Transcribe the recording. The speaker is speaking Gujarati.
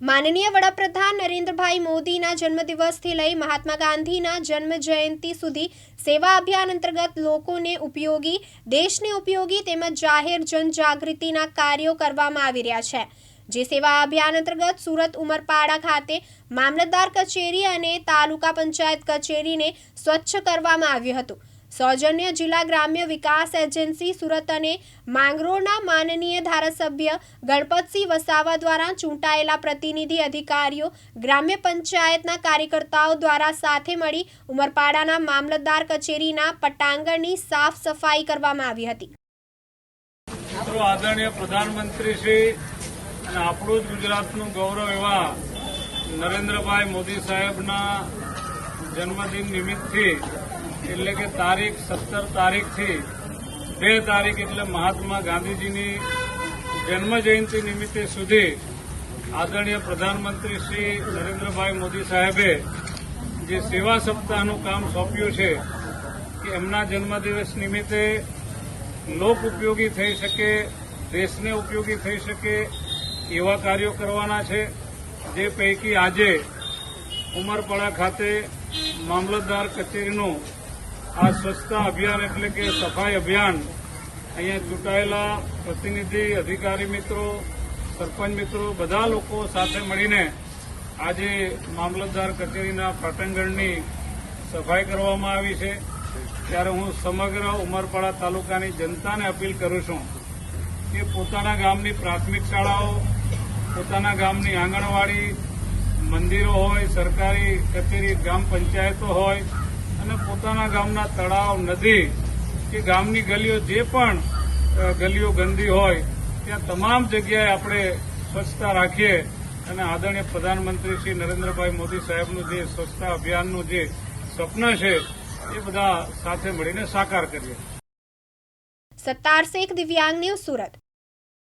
માનનીય વડાપ્રધાન નરેન્દ્રભાઈ મોદીના જન્મદિવસથી લઈ મહાત્મા ગાંધીના જન્મ જયંતિ સુધી સેવા અભિયાન અંતર્ગત લોકોને ઉપયોગી, દેશને ઉપયોગી તેમજ જાહેર જનજાગૃતિના કાર્યો કરવામાં આવી રહ્યા છે. જે સેવા અભિયાન અંતર્ગત સુરત ઉમરપાડા ખાતે મામલતદાર કચેરી અને તાલુકા પંચાયત કચેરીને સ્વચ્છ કરવામાં આવ્યું હતું. સૌજન્ય જિલ્લા ગ્રામ્ય વિકાસ એજન્સી સુરત અને માંગરોળના માનનીય ધારાસભ્ય ગણપતસિંહ વસાવા દ્વારા ચૂંટાયેલા પ્રતિનિધિ અધિકારીઓ ગ્રામ્ય પંચાયતના કાર્યકર્તાઓ દ્વારા સાથે મળી ઉમરપાડાના મામલતદાર કચેરીના પટાંગણની સાફ સફાઈ કરવામાં આવી હતી. આદરણીય પ્રધાનમંત્રી શ્રી અને આપણું જ ગુજરાતનું ગૌરવ એવા નરેન્દ્રભાઈ મોદી સાહેબના જન્મદિન નિમિત્તથી એટલે કે તારીખ સત્તર તારીખથી બે તારીખ એટલે મહાત્મા ગાંધીજીની જન્મ જયંતિ નિમિત્તે સુધી આદરણીય પ્રધાનમંત્રી શ્રી નરેન્દ્રભાઈ મોદી સાહેબે જે સેવા સપ્તાહનું કામ સોંપ્યું છે કે એમના જન્મદિવસ નિમિત્તે લોક ઉપયોગી થઈ શકે, દેશને ઉપયોગી થઈ શકે એવા કાર્યો કરવાના છે. જે પૈકી આજે ઉમરપાડા ખાતે મામલતદાર કચેરીનું આ સ્વચ્છતા અભિયાન એટલે કે સફાઈ અભિયાન અહીંયા ચૂંટાયેલા પ્રતિનિધિ, અધિકારી મિત્રો, સરપંચ મિત્રો, બધા લોકો સાથે મળીને આજે મામલતદાર કચેરીના પાટણગઢની સફાઈ કરવામાં આવી છે. ત્યારે હું સમગ્ર ઉમરપાડા તાલુકાની જનતાને અપીલ કરું છું કે પોતાના ગામની પ્રાથમિક શાળાઓ, પોતાના ગામની આંગણવાડી, મંદિરો હોય, સરકારી કચેરી, ગ્રામ પંચાયતો હોય અને પોતાના ગામના તળાવ નદી કે ગામની ગલીઓ જે પણ ગલીઓ ગંદી હોય, ત્યાં તમામ જગ્યાએ આપણે સ્વચ્છતા રાખીએ અને આદરણીય પ્રધાનમંત્રી શ્રી નરેન્દ્રભાઈ મોદી સાહેબનું જે સ્વચ્છતા અભિયાનનું જે સ્વપ્ન છે, એ બધા સાથે મળીને સાકાર કરીએ. સત્તાર શેખ દિવ્યાંગ ન્યૂઝ સુરત.